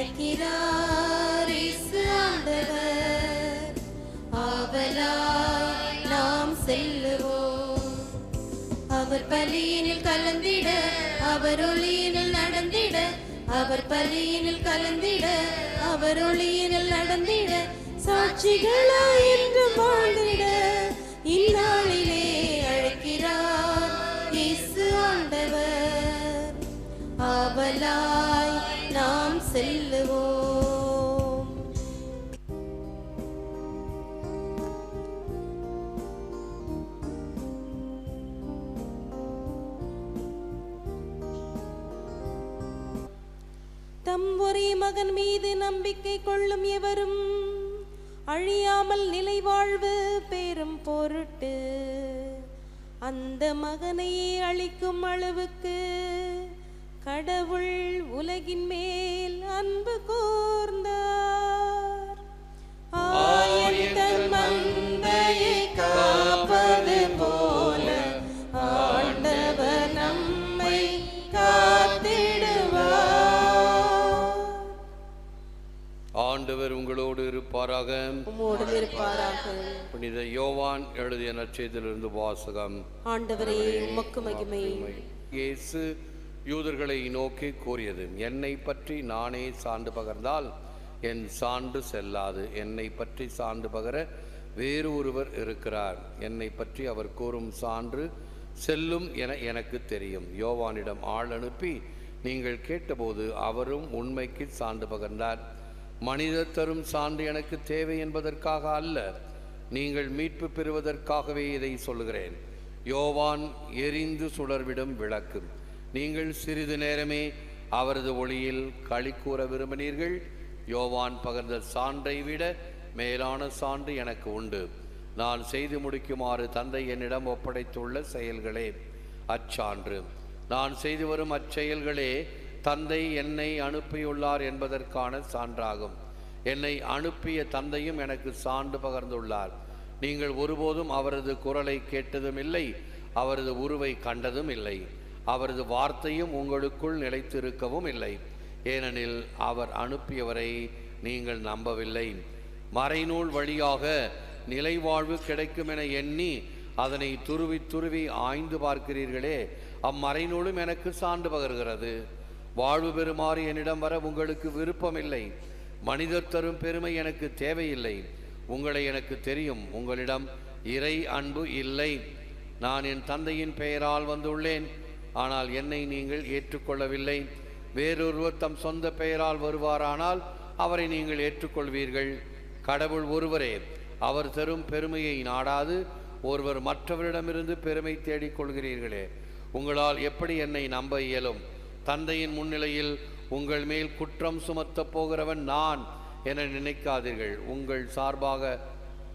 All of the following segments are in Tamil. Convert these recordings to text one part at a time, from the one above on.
அழைக்கிறார் ஆண்டவர் ஆவலாய் நாம் செல்லுவோம். அவர் பலியினில் கலந்திட அவர் ஒளியினில் நடந்திட அவர் பலியினில் கலந்திட அவர் ஒளியினில் நடந்திட சாட்சிகளாய் என்று வாழ்ந்திட. இந்நாளிலே அழைக்கிறார் இயேசு ஆண்டவர் ஆவலாய் செல்லுவோம். தம் ஒரே மகன் மீது நம்பிக்கை கொள்ளும் எவரும் அழியாமல் நிலை வாழ்வு பெறும் பொருட்டு அந்த மகனையே அளிக்கும் அளவுக்கு கடவுள் உலகின் மேல் அன்பு கூர்ந்தார். ஆயத்தன் மந்தையை காப்பது போல ஆண்டவர் நம்மை காத்திடுவார். ஆண்டவர் உங்களோடு இருப்பாராக. உம்மோடு இருப்பாராக. புனித யோவான் எழுதிய நற்செய்தியிலிருந்து வாசகம். ஆண்டவரே உமக்கு மகிமை. இயேசு யூதர்களை நோக்கி கூறியது என்னை பற்றி நானே சான்று பகர்ந்தால் என் சான்று செல்லாது. என்னை பற்றி சான்று பகர வேறு ஒருவர் இருக்கிறார். என்னை பற்றி அவர் கூறும் சான்று செல்லும் என எனக்கு தெரியும். யோவானிடம் ஆள் அனுப்பி நீங்கள் கேட்டபோது அவரும் உண்மைக்கு சான்று பகர்ந்தார். மனிதர் தரும் சான்று எனக்கு தேவை என்பதற்காக அல்ல நீங்கள் மீட்பு பெறுவதற்காகவே இதை சொல்கிறேன் யோவான் எரிந்து சுடர்விடும் விளக்கு. நீங்கள் சிறிது நேரமே அவரது ஒளியில் களி கூற விரும்பினீர்கள். யோவான் பகர்ந்த சான்றை விட மேலான சான்று எனக்கு உண்டு. நான் செய்து முடிக்குமாறு தந்தை என்னிடம் ஒப்படைத்துள்ள செயல்களே அச்சான்று. நான் செய்து வரும் அச்செயல்களே தந்தை என்னை அனுப்பியுள்ளார் என்பதற்கான சான்றாகும். என்னை அனுப்பிய தந்தையும் எனக்கு சான்று பகர்ந்துள்ளார். நீங்கள் ஒருபோதும் அவரது குரலை கேட்டதும் இல்லை அவரது உருவை கண்டதும் இல்லை அவரது வார்த்தையும் உங்களுக்குள் நிலைத்திருக்கவும் இல்லை. ஏனெனில் அவர் அனுப்பியவரை நீங்கள் நம்பவில்லை. மறைநூல் வழியாக நிலைவாழ்வு கிடைக்கும் என எண்ணி அதனை துருவி துருவி ஆய்ந்து பார்க்கிறீர்களே அம்மறைநூலும் எனக்கு சான்று பகர்கிறது. வாழ்வு பெறுமாறு என்னிடம் வர உங்களுக்கு விருப்பமில்லை. மனிதர் தரும் பெருமை எனக்கு தேவையில்லை. உங்களை எனக்கு தெரியும். உங்களிடம் இறை அன்பு இல்லை. நான் என் தந்தையின் பெயரால் வந்துள்ளேன். ஆனால் என்னை நீங்கள் ஏற்றுக்கொள்ளவில்லை. வேறொருவர் தம் சொந்த பெயரால் வருவாரானால் அவரை நீங்கள் ஏற்றுக்கொள்வீர்கள். கடவுள் ஒருவரே அவர் தரும் பெருமையை நாடாது ஒருவர் மற்றவரிடமிருந்து பெருமை தேடிக் கொள்கிறீர்களே. உங்களால் எப்படி என்னை நம்ப இயலும்? தந்தையின் முன்னிலையில் உங்கள் மேல் குற்றம் சுமத்தப் போகிறவன் நான் என நினைக்காதீர்கள். உங்கள் சார்பாக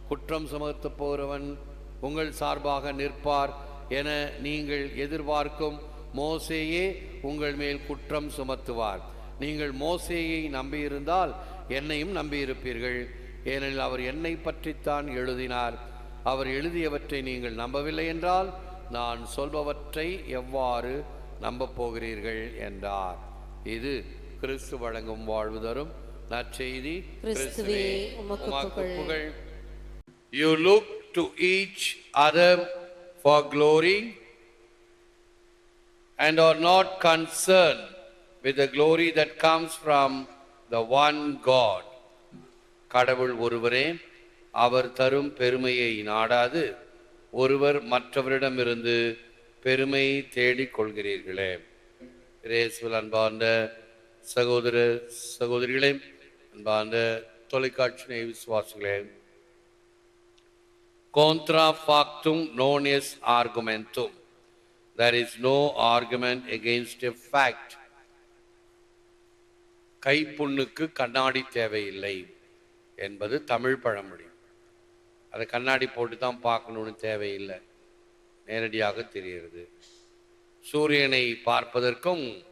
குற்றம் சுமத்தப் போகிறவன் உங்கள் சார்பாக நிற்பார். என நீங்கள் எதிர்பார்க்கும் மோசேயே உங்கள் மேல் குற்றம் சுமத்துவார். நீங்கள் மோசேயை நம்பியிருந்தால் என்னையும் நம்பியிருப்பீர்கள். ஏனெனில் அவர் என்னை பற்றித்தான் எழுதினார். அவர் எழுதியவற்றை நீங்கள் நம்பவில்லை என்றால் நான் சொல்பவற்றை எவ்வாறு நம்பப் போகிறீர்கள் என்றார். இது கிறிஸ்து வழங்கும் வாழ்வு தரும் நற்செய்தி. கிறிஸ்துவே, புகழ். You look to each other for glory and are not concerned with the glory that comes from the one God. கடவுள் ஒருவரே அவர் தரும் பெருமையை நாடாது ஒருவர் மற்றவரிடமிருந்து பெருமை தேடிக் கொள்கிறீர்களே இயேசுவில் அன்பார்ந்த சகோதர சகோதரிகளே அன்பார்ந்த தொலைக்காட்சி விசுவாசிகளே contra factum non est argumentum. There is no argument against a fact. கைப்புண்ணுக்கு கண்ணாடி தேவையில்லை என்பது தமிழ் பழமொழி. அதை கண்ணாடி போட்டு தான் பார்க்கணும்னு தேவையில்லை. நேரடியாக தெரிகிறது. சூரியனை பார்ப்பதற்கும்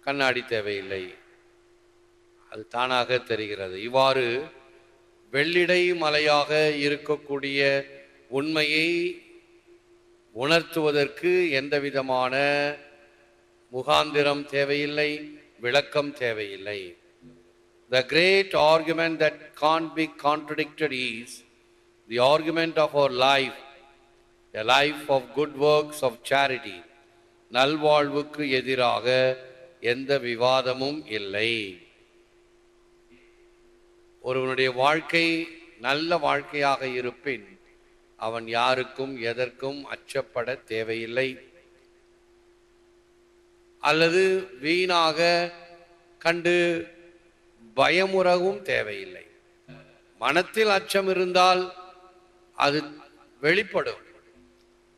கண்ணாடி தேவையில்லை. அது தானாக தெரிகிறது. இவ்வாறு வெள்ளிடை மலையாக இருக்கக்கூடிய உண்மையை உணர்த்துவதற்கு எந்த விதமான முகாந்திரம் தேவையில்லை விளக்கம் தேவையில்லை the great argument that can be contradicted is the argument of our life a life of good works of charity நல்வாழ்வுக்கு எதிராக எந்த விவாதமும் இல்லை ஒருவனுடைய வாழ்க்கை நல்ல வாழ்க்கையாக இருப்பின் அவன் யாருக்கும் எதற்கும் அச்சப்பட தேவையில்லை. அல்லது வீணாக கண்டு பயமுறவும் தேவையில்லை. மனத்தில் அச்சம் இருந்தால் அது வெளிப்படும்.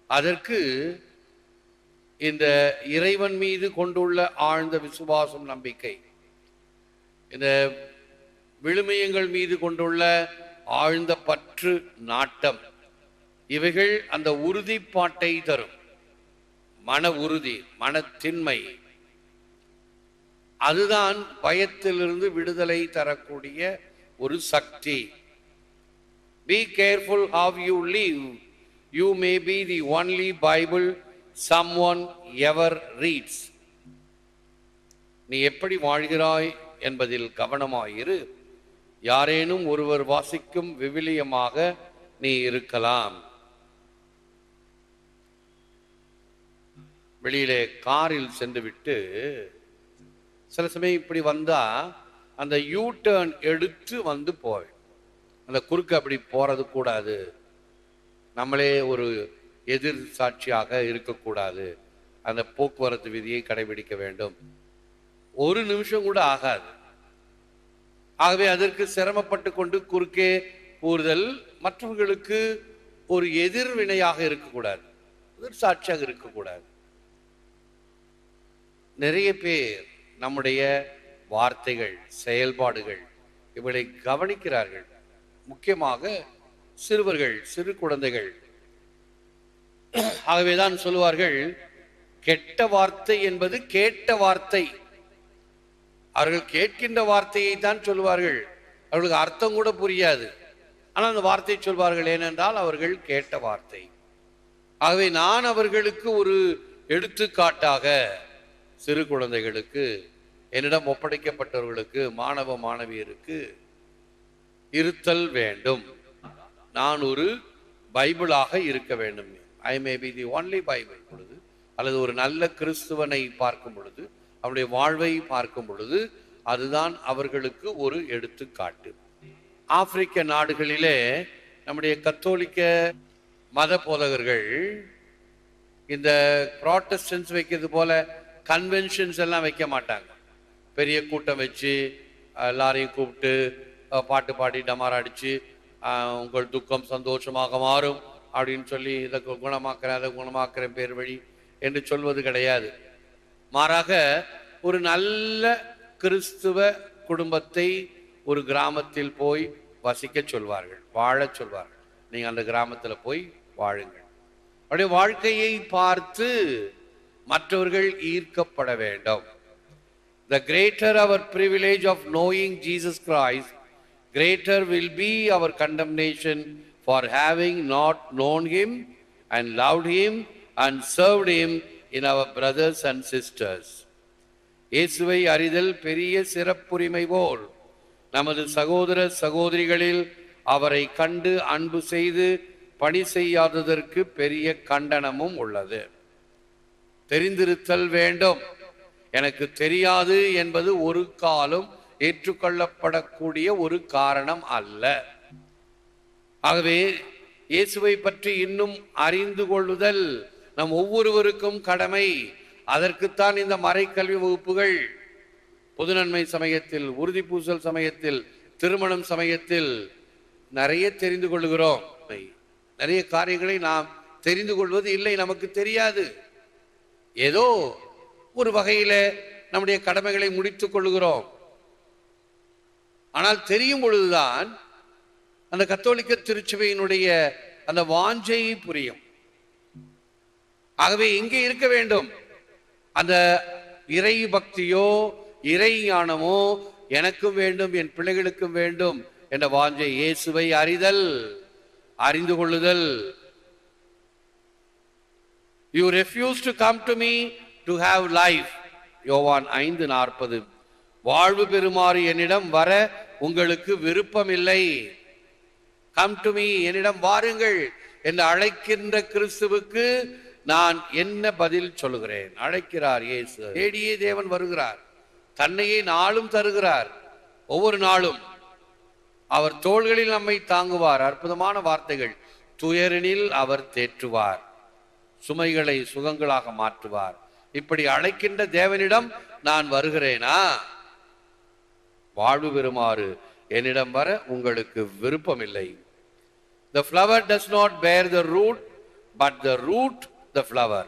அதற்கு இந்த இறைவன் மீது கொண்டுள்ள ஆழ்ந்த விசுவாசம் நம்பிக்கை இந்த விழுமியங்கள் மீது கொண்டுள்ள ஆழ்ந்த பற்று நாட்டம். இவைகள் அந்த உறுதிப்பாட்டை தரும். மன உறுதி மனத்தின்மை. அதுதான் பயத்திலிருந்து விடுதலை தரக்கூடிய ஒரு சக்தி. Be careful how you live you may be the only Bible some one ever reads நீ எப்படி வாழ்கிறாய் என்பதில் கவனமாயிரு. யாரேனும் ஒருவர் வாசிக்கும் விவிலியமாக நீ இருக்கலாம். வெளியிலே காரில் சென்று விட்டு சில சமயம் இப்படி வந்தா அந்த யூ டேர்ன் எடுத்து வந்து போவேன். அந்த குறுக்கு அப்படி போறது கூடாது. நம்மளே ஒரு எதிர் சாட்சியாக இருக்கக்கூடாது. அந்த போக்குவரத்து விதியை கடைபிடிக்க வேண்டும். ஒரு நிமிஷம் கூட ஆகாது. ஆகவே அதற்கு சிரமப்பட்டு கொண்டு குறுக்கே கூறுதல் மற்றவர்களுக்கு ஒரு எதிர்வினையாக இருக்கக்கூடாது எதிர் சாட்சியாக இருக்கக்கூடாது. நிறைய பேர் நம்முடைய வார்த்தைகள் செயல்பாடுகள் இவளை கவனிக்கிறார்கள். முக்கியமாக சிறுவர்கள் சிறு குழந்தைகள். ஆகவேதான் சொல்லுவார்கள் கெட்ட வார்த்தை என்பது கேட்ட வார்த்தை. அவர்கள் கேட்கின்ற வார்த்தையை தான் சொல்வார்கள். அவர்களுக்கு அர்த்தம் கூட புரியாது. ஆனால் அந்த வார்த்தை சொல்வார்கள். ஏனென்றால் அவர்கள் கேட்ட வார்த்தை. ஆகவே நான் அவர்களுக்கு ஒரு எடுத்துக்காட்டாக சிறு குழந்தைகளுக்கு என்னிடம் ஒப்படைக்கப்பட்டவர்களுக்கு மாணவ மாணவியருக்கு இருத்தல் வேண்டும். நான் ஒரு பைபிளாக இருக்க வேண்டும். I may be the only Bible பொழுது அல்லது ஒரு நல்ல கிறிஸ்துவனை பார்க்கும் பொழுது அவருடைய வாழ்வை பார்க்கும் பொழுது அதுதான் அவர்களுக்கு ஒரு எடுத்துக்காட்டு. ஆப்பிரிக்க நாடுகளிலே நம்முடைய கத்தோலிக்க மத போதகர்கள் இந்த ப்ராட்டஸ்டன்ஸ் வைக்கிறது போல கன்வென்ஷன்ஸ் எல்லாம் வைக்க மாட்டாங்க. பெரிய கூட்டம் வச்சு எல்லாரையும் கூப்பிட்டு பாட்டு பாடி டமாரா அடித்து உங்கள் துக்கம் சந்தோஷமாக மாறும் அப்படின்னு சொல்லி இதை குணமாக்குறேன் அதை குணமாக்குறேன் பேர் வழி என்று சொல்வது கிடையாது. மாறாக ஒரு நல்ல கிறிஸ்துவ குடும்பத்தை ஒரு கிராமத்தில் போய் வசிக்க சொல்வார்கள் வாழச் சொல்வார்கள் நீங்கள் அந்த கிராமத்தில் போய் வாழுங்கள் அப்படியே வாழ்க்கையை பார்த்து மற்றவர்கள் ஈர்க்கப்பட வேண்டும் the greater our privilege of knowing Jesus Christ greater will be our condemnation for having not known him and loved him and served him in our brothers and sisters இயேசுவை அறிதல் பெரிய சிறப்புரிமை போல் நமது சகோதர சகோதரிகளில் அவரை கண்டு அன்பு செய்து பணி செய்யாததற்கு பெரிய கண்டனமும் உள்ளது. தெரிந்திருத்தல் வேண்டும். எனக்கு தெரியாது என்பது ஒரு காலம் ஏற்றுக்கொள்ளப்படக்கூடிய ஒரு காரணம் அல்ல. ஆகவே இயேசுவை பற்றி இன்னும் அறிந்து கொள்ளுதல் நம் ஒவ்வொருவருக்கும் கடமை. அதற்குத்தான் இந்த மறைக்கல்வி வகுப்புகள். பொதுநன்மை சமயத்தில் உறுதி பூசல் சமயத்தில் திருமணம் சமயத்தில் நிறைய தெரிந்து கொள்கிறோம் நிறைய காரியங்களை நாம் தெரிந்து கொள்வது இல்லை நமக்கு தெரியாது. ஏதோ ஒரு வகையில நம்முடைய கடமைகளை முடித்துக் கொள்கிறோம் ஆனால் தெரியும் பொழுதுதான் அந்த கத்தோலிக்க திருச்சபையினுடைய அந்த வாஞ்சை புரியும். ஆகவே இங்கே இருக்க வேண்டும். அந்த இறை பக்தியோ இறை ஞானமோ எனக்கும் வேண்டும் என் பிள்ளைகளுக்கும் வேண்டும் என்ற வாஞ்சை இயேசுவை அறிதல் அறிந்து கொள்ளுதல். You refuse to come to me to have life யோவான் ஐந்து நாற்பது. வாழ்வு பெறுமாறு என்னிடம் வர உங்களுக்கு விருப்பம் இல்லை கம் டு மீ என்னிடம் வாருங்கள் என்று அழைக்கின்ற கிறிஸ்துவுக்கு நான் என்ன பதில் சொல்லுகிறேன்? அழைக்கிறார் இயேசு. தேடியே தேவன் வருகிறார். தன்னையே நாளும் தருகிறார். ஒவ்வொரு நாளும் அவர் தோள்களில் நம்மை தாங்குவார். அற்புதமான வார்த்தைகள். துயரினில் அவர் தேற்றுவார். சுமைகளை சுகங்களாக மாற்றுவார். இப்படி அழைக்கின்ற தேவனிடம் நான் வருகிறேனா? வாழ்வு பெறுமாறு என்னிடம் வர உங்களுக்கு விருப்பமில்லை. த flower does not bear the root but the root the flower.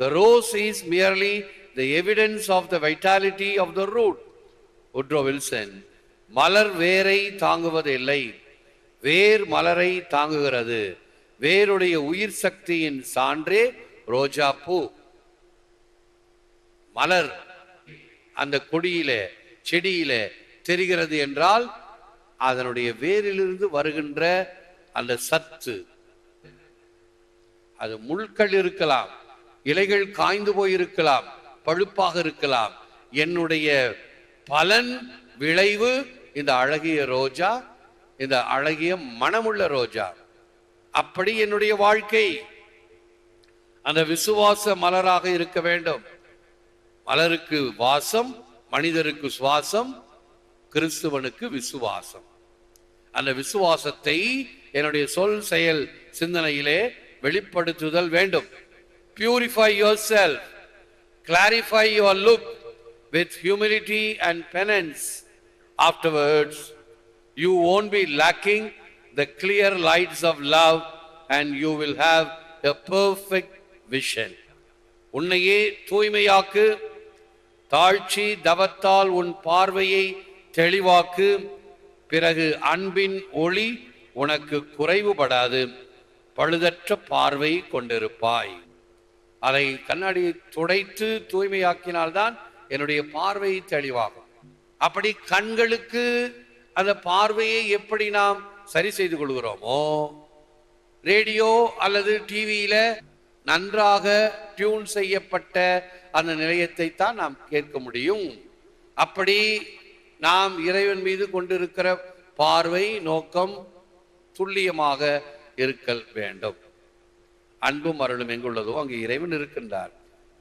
The rose is merely the evidence of the vitality of the root. Woodrow Wilson. மலர் வேரை தாங்குவதில்லை வேர் மலரை தாங்குகிறது வேருடைய உயிர் சக்தியின் சான்றே ரோஜா பூ மலர் அந்த கொடியில செடியில தெரிகிறது என்றால் அதனுடைய வேரிலிருந்து வருகின்ற அந்த சத்து அது முள்கள் இருக்கலாம் இலைகள் காய்ந்து போயிருக்கலாம் பழுப்பாக இருக்கலாம். என்னுடைய பலன் விளைவு இந்த அழகிய ரோஜா இந்த அழகிய மனமுள்ள ரோஜா. அப்படி என்னுடைய வாழ்க்கை. அந்த விசுவாச மலராக இருக்க வேண்டும். மலருக்கு வாசம் மனிதருக்கு சுவாசம் கிறிஸ்துவனுக்கு விசுவாசம். அந்த விசுவாசத்தை என்னுடைய சொல் செயல் சிந்தனையிலே வெளிப்படுத்துதல் வேண்டும். Purify your self clarify your look with humility and penance afterwards you won't be lacking the clear lights of love and you will have a perfect vision உன்னையே தூய்மையாக்கு. தாழ்ச்சி தவத்தால் உன் பார்வையை தெளிவாக்கு. பிறகு அன்பின் ஒளி உனக்கு குறைவுபடாது. பழுதற்ற பார்வை கொண்டிருப்பாய். அதை கண்ணாடியை துடைத்து தூய்மையாக்கினால்தான் என்னுடைய பார்வை தெளிவாகும். அப்படி கண்களுக்கு அந்த பார்வையை எப்படி நாம் சரி செய்து கொள்கிறோமோ ரேடியோ அல்லது டிவியில நன்றாக டியூன் செய்யப்பட்ட அந்த நிலையத்தை தான் நாம் கேட்க முடியும். அப்படி நாம் இறைவன் மீது கொண்டிருக்கிற பார்வை நோக்கம் துல்லியமாக இருக்கல் வேண்டும். அன்பும் அருளும் எங்குள்ளதோ அங்கு இறைவன் இருக்கின்றார்.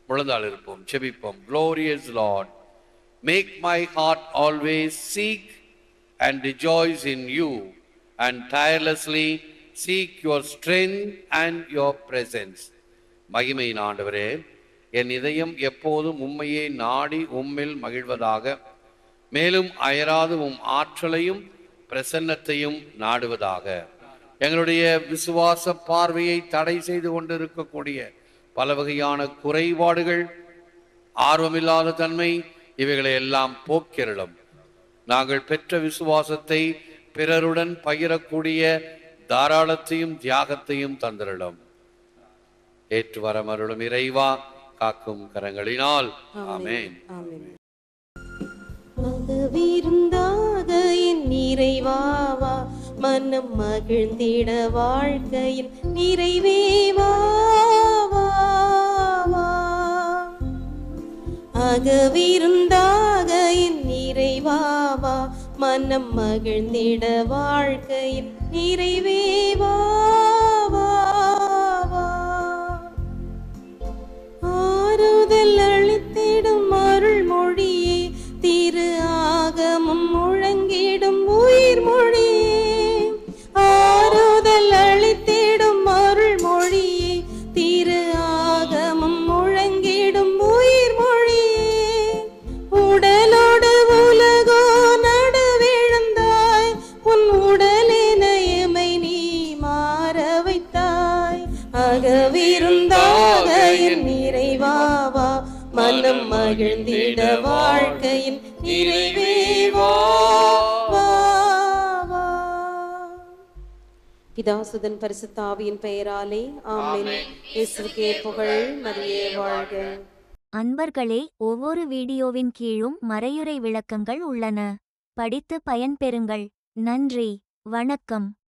முழந்தால் இருப்போம் செபிப்போம். Glorious Lord make my heart always seek and rejoice in you and tirelessly seek your strength and your presence மகிமையின் ஆண்டவரே என் இதயம் எப்போதும் உண்மையை நாடி உம்மில் மகிழ்வதாக மேலும் அயராது உம் ஆற்றலையும் பிரசன்னத்தையும் நாடுவதாக. எங்களுடைய விசுவாச பார்வையை தடை செய்து கொண்டிருக்கக்கூடிய பல வகையான குறைபாடுகள் ஆர்வமில்லாத தன்மை இவைகளை எல்லாம் போக்கிரளும் நாங்கள் பெற்ற விசுவாசத்தை பிறருடன் பகிரக்கூடிய தாராளத்தையும் தியாகத்தையும் தந்திரலும். ஏற்று வரமருளும் இறைவா காக்கும் கரங்களினால். ஆமென். என் நிறைவாவா மனம் மகிழ்ந்திட வாழ்க்கையில் நிறைவேவா அகவிருந்தாக என் நிறைவாவா மனம் மகிழ்ந்திட வாழ்க்கையில் நிறைவேவா வைத்தாய் அகவிருந்தாக என் நிறைவாவா மனம் மகிழ்ந்திட வாழ்க்கையில் நிறைவேவா பிதாசுதன் பரிசுத்தாவியின் பெயராலே ஆமென். இயேசுவுக்கே புகழ் மரியே வாழ்க. அன்பர்களே ஒவ்வொரு வீடியோவின் கீழும் மறையுறை விளக்கங்கள் உள்ளன. படித்து பயன்பெறுங்கள். நன்றி. வணக்கம்.